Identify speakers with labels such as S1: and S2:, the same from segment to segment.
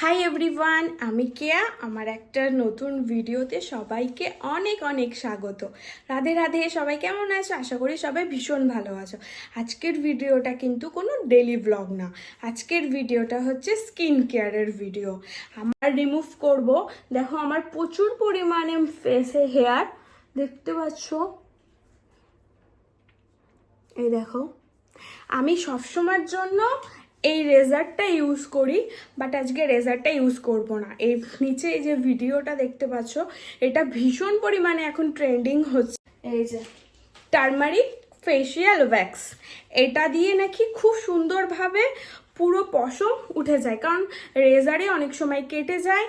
S1: Hi everyone আমি কেয়া, আমার একটা নতুন ভিডিওতে সবাইকে অনেক অনেক স্বাগত। রাধে রাধে, সবাই কেমন আছো? আশা করি সবাই ভীষণ ভালো আছো। আজকের ভিডিওটা কিন্তু কোনো ডেলি ব্লগ না। আজকের ভিডিওটা হচ্ছে স্কিন কেয়ারের ভিডিও আমার রিমুভ করব। দেখো, আমার প্রচুর পরিমাণে ফেসে হেয়ার দেখতে পাচ্ছ? এই দেখো। আমি সবসময়ের জন্য এই রেজারটা ইউজ করি বাট আজকে রেজারটা ইউজ করব না। এই নিচে এই যে ভিডিওটা দেখতে পাচ্ছ, এটা ভীষণ পরিমাণে এখন ট্রেন্ডিং হচ্ছে। এই যে টার্মারিক ফেসিয়াল ওয়্যাক্স এটা দিয়ে নাকি খুব সুন্দরভাবে পুরো পশম উঠে যায়। কারণ রেজারে অনেক সময় কেটে যায়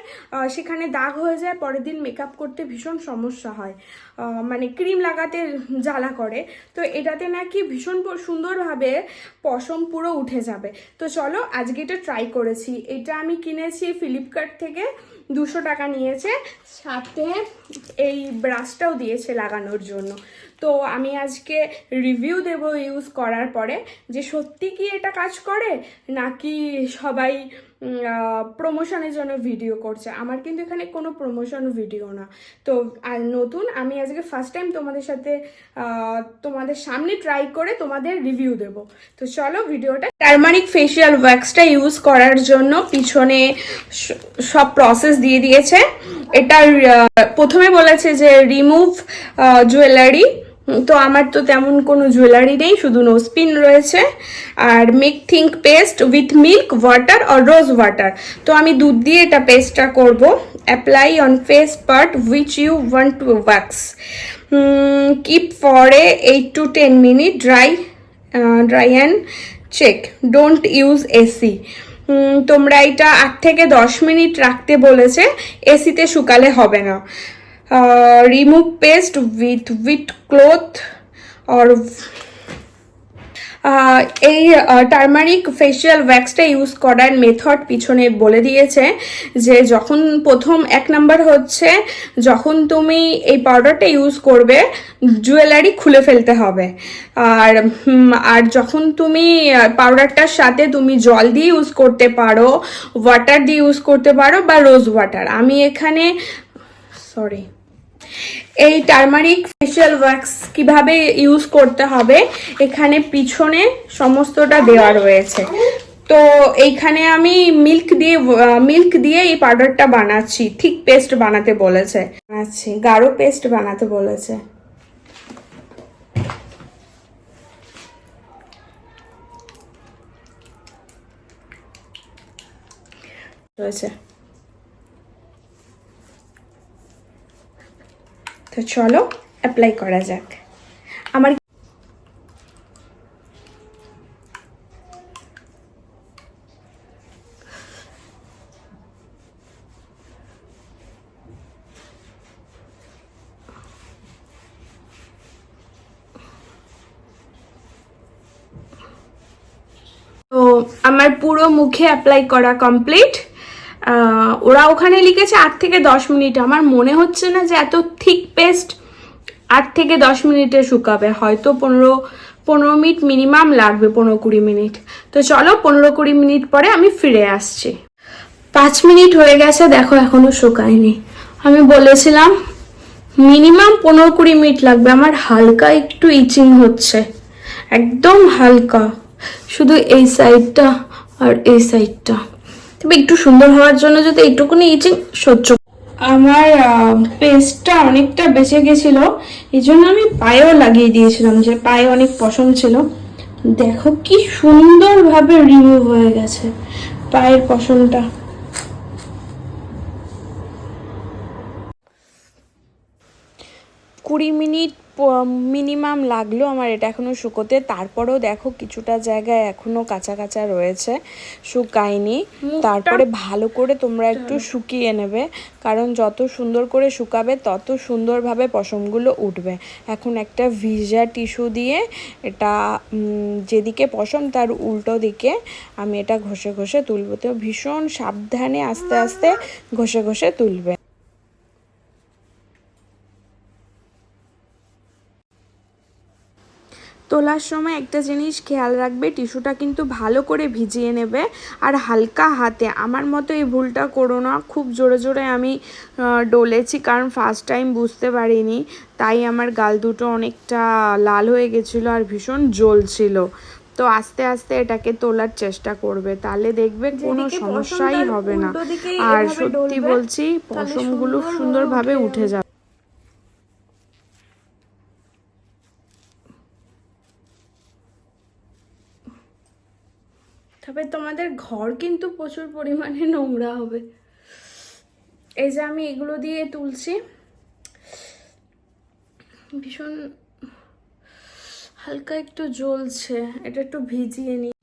S1: সেখানে দাগ হয়ে যায়, পরের দিন মেকআপ করতে ভীষণ সমস্যা হয়। মানে ক্রিম লাগাতে জ্বালা করে। তো এটাতে নাকি ভীষণ সুন্দরভাবে পশম পুরো উঠে যাবে। তো চলো আজকে এটা ট্রাই করেছি। এটা আমি কিনেছি ফ্লিপকার্ট থেকে, দুশো টাকা নিয়েছে। সাথে এই ব্রাশটাও দিয়েছে লাগানোর জন্য। তো আমি আজকে রিভিউ দেব ইউজ করার পরে যে সত্যি কি এটা কাজ করে নাকি সবাই প্রমোশনের জন্য ভিডিও করছে? আমার কিন্তু এখানে কোনো প্রমোশন ভিডিও না। তো নতুন আমি আজকে ফার্স্ট টাইম তোমাদের সাথে তোমাদের সামনে ট্রাই করে তোমাদের রিভিউ দেব। তো চলো ভিডিওটা টার্মারিক ফেসিয়াল ওয়্যাক্সটা ইউজ করার জন্য পিছনে সব প্রসেস দিয়ে দিয়েছে। এটা প্রথমে বলেছে যে রিমুভ জুয়েলারি তো আমার তো তেমন কোনো জুয়েলারি নেই, শুধু নোসপিন রয়েছে আর make thick paste with milk water R rose water তো আমি দুধ দিয়ে এটা পেস্টটা করব। Apply on face part which you want to wax keep for a eight to ten minute dry dry and check don't use AC তোমরা এটা আট থেকে দশ মিনিট রাখতে বলেছে। এসিতে শুকালে হবে না। Remove paste with with cloth or এই টার্মারিক ফেসিয়াল ওয়্যাক্সটা ইউজ করার মেথড পিছনে বলে দিয়েছে যে যখন প্রথম এক নাম্বার হচ্ছে, যখন তুমি এই পাউডারটা ইউজ করবে জুয়েলারি খুলে ফেলতে হবে। আর আর যখন তুমি পাউডারটার সাথে তুমি জল দিয়ে ইউজ করতে পারো ওয়াটার দিয়ে ইউজ করতে পারো বা রোজ ওয়াটার আমি এখানে সরি এই টার্মারিক ফেশিয়াল ওয়্যাক্স কীভাবে ইউজ করতে হবে, এখানে পিছনে সমস্তটা দেওয়া রয়েছে। তো এইখানে আমি মিল্ক দিয়ে মিল্ক দিয়ে এই পাউডারটা বানাচ্ছি, ঠিক পেস্ট বানাতে বলেছে। বানাচ্ছি, গাঢ় পেস্ট বানাতে বলেছে। রয়েছে। তো চলো অ্যাপ্লাই করা যাক। আমার তো আমার পুরো মুখে অ্যাপ্লাই করা কমপ্লিট ওরা ওখানে লিখেছে আট থেকে দশ মিনিট। আমার মনে হচ্ছে না যে এত থিক পেস্ট আট থেকে দশ মিনিটে শুকাবে। হয়তো পনেরো পনেরো মিনিট মিনিমাম লাগবে, পনেরো কুড়ি মিনিট। তো চলো পনেরো কুড়ি মিনিট পরে আমি ফিরে আসছি। পাঁচ মিনিট হয়ে গেছে, দেখো এখনও শুকায়নি। আমি বলেছিলাম মিনিমাম পনেরো কুড়ি মিনিট লাগবে। আমার হালকা একটু ইচিং হচ্ছে। একদম হালকা। শুধু এই সাইডটা আর এই সাইডটা তবে একটু সুন্দর হওয়ার জন্য যদি এইটুকুনি ইচিং সহ্য আমার পেস্টটা অনেকটা বেঁচে গেছিল। এই জন্য আমি পায়েও লাগিয়ে দিয়েছিলাম। যে পায়ে অনেক পশম ছিল। দেখো কি সুন্দরভাবে রিমুভ হয়ে গেছে পায়ের পশমটা। কুড়ি মিনিট মিনিমাম লাগল আমার এটা এখনও শুকোতে। তারপরেও দেখো কিছুটা জায়গায় এখনও কাঁচা কাঁচা রয়েছে শুকায়নি। তারপরে ভালো করে তোমরা একটু শুকিয়ে নেবে কারণ যত সুন্দর করে শুকাবে তত সুন্দরভাবে পশমগুলো উঠবে। এখন একটা ভিজা টিস্যু দিয়ে এটা যেদিকে পশম তার উল্টো দিকে আমি এটা ঘষে ঘষে তুলবো। তো ভীষণ সাবধানে আস্তে আস্তে ঘষে ঘষে তুলবে। তোলার সময় একটা জিনিস খেয়াল রাখবে টিস্যুটা কিন্তু ভালো করে ভিজিয়ে নেবে আর হালকা হাতে। আমার মতো এই ভুলটা করো না খুব জোরে জোরে আমি ডলেছি কারণ ফার্স্ট টাইম বুঝতে পারিনি তাই আমার গাল দুটো অনেকটা লাল হয়ে গেছিল আর ভীষণ জ্বলছিল। তো আস্তে আস্তে এটাকে তোলার চেষ্টা করবে তাহলে দেখবে কোনো সমস্যাই হবে না। আর সত্যি বলছি পশমগুলো
S2: সুন্দরভাবে উঠে
S1: যাবে। তবে তোমাদের ঘর কিন্তু প্রচুর পরিমাণে নোংরা হবে। এই যে আমি এগুলো দিয়ে তুলছি। ভীষণ হালকা একটু জ্বলছে, এটা একটু ভিজিয়ে নিই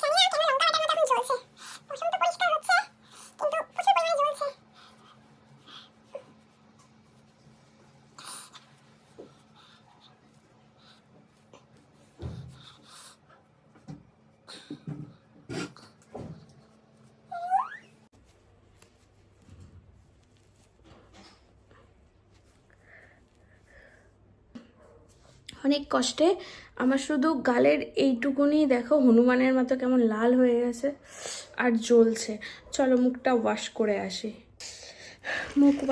S3: জানি না কেন লঙ্কা বাটার মতো এখন জ্বলছে পশম তো পরিষ্কার হচ্ছে কিন্তু প্রচুর পরিমাণে জ্বলছে
S1: অনেক কষ্টে। আমার শুধু গালের এইটুকুনি দেখো, হনুমানের মতো কেমন লাল হয়ে গেছে আর জ্বলছে। চলো মুখটা ওয়াশ করে আসি।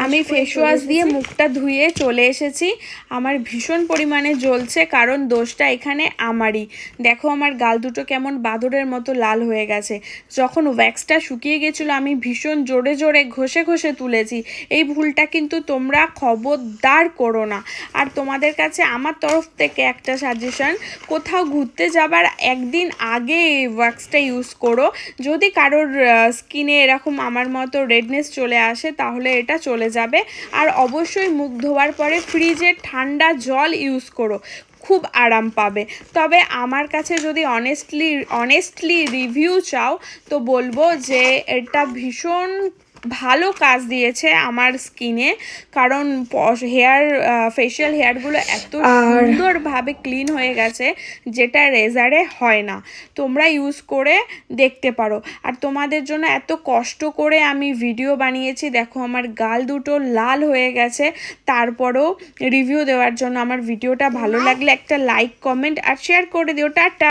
S1: আমি ফেস ওয়াশ দিয়ে মুখটা ধুয়ে চলে এসেছি। আমার ভীষণ পরিমাণে জ্বলছে কারণ দোষটা এখানে আমারই। দেখো আমার গাল দুটো কেমন বাদরের মতো লাল হয়ে গেছে। যখন ওয়্যাক্সটা শুকিয়ে গেছিল আমি ভীষণ জোরে জোরে ঘষে ঘষে তুলেছি। এই ভুলটা কিন্তু তোমরা খবরদার করো না। আর তোমাদের কাছে আমার তরফ থেকে একটা সাজেশন কোথাও ঘুরতে যাবার একদিন আগে ওয়্যাক্সটা ইউজ করো। যদি কারোর স্কিনে এরকম আমার মতো রেডনেস চলে আসে তাহলে এটা চলে যাবে। আর অবশ্যই মুখ ধোয়ার পরে ফ্রিজের ঠান্ডা জল ইউজ করো, খুব আরাম পাবে। তবে আমার কাছে যদি অনেস্টলি অনেস্টলি রিভিউ চাও, তো বলব যে এটা ভীষণ ভালো কাজ দিয়েছে আমার স্কিনে কারণ হেয়ার ফেশিয়াল হেয়ারগুলো এত সুন্দরভাবে ক্লিন হয়ে গেছে যেটা রেজারে হয় না। তোমরা ইউজ করে দেখতে পারো। আর তোমাদের জন্য এত কষ্ট করে আমি ভিডিও বানিয়েছি। দেখো আমার গাল দুটো লাল হয়ে গেছে। তারপরেও রিভিউ দেওয়ার জন্য আমার ভিডিওটা ভালো লাগলে একটা লাইক কমেন্ট আর শেয়ার করে দিও। টাটা।